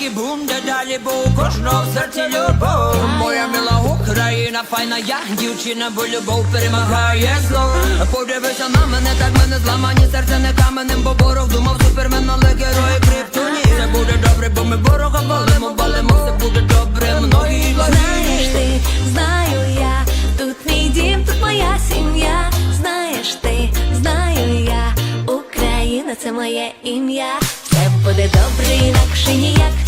і буде далі, у кожного в серці любов. Моя мила Україна, файна я, дівчина, бо любов перемагає зло. Подивися на мене, так мене зламані, серце не каменем, бо ворог думав супермен, але герої криптоні. Все буде добре, бо ми ворога валимо, валимо, все буде добре, многі Знаєш ти, знаю я, тут мій дім, тут моя сім'я. Знаєш ти, знаю я, Україна це моє ім'я. Все буде добре, інакше ніяк.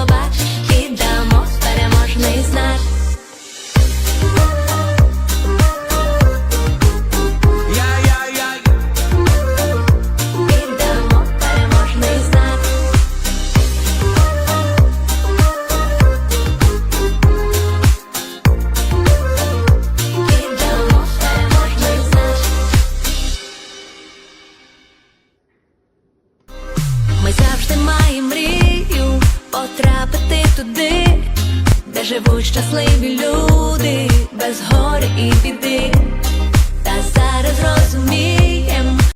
Завжди мрію потрапити туди, де живуть щасливі люди, без горя і біди.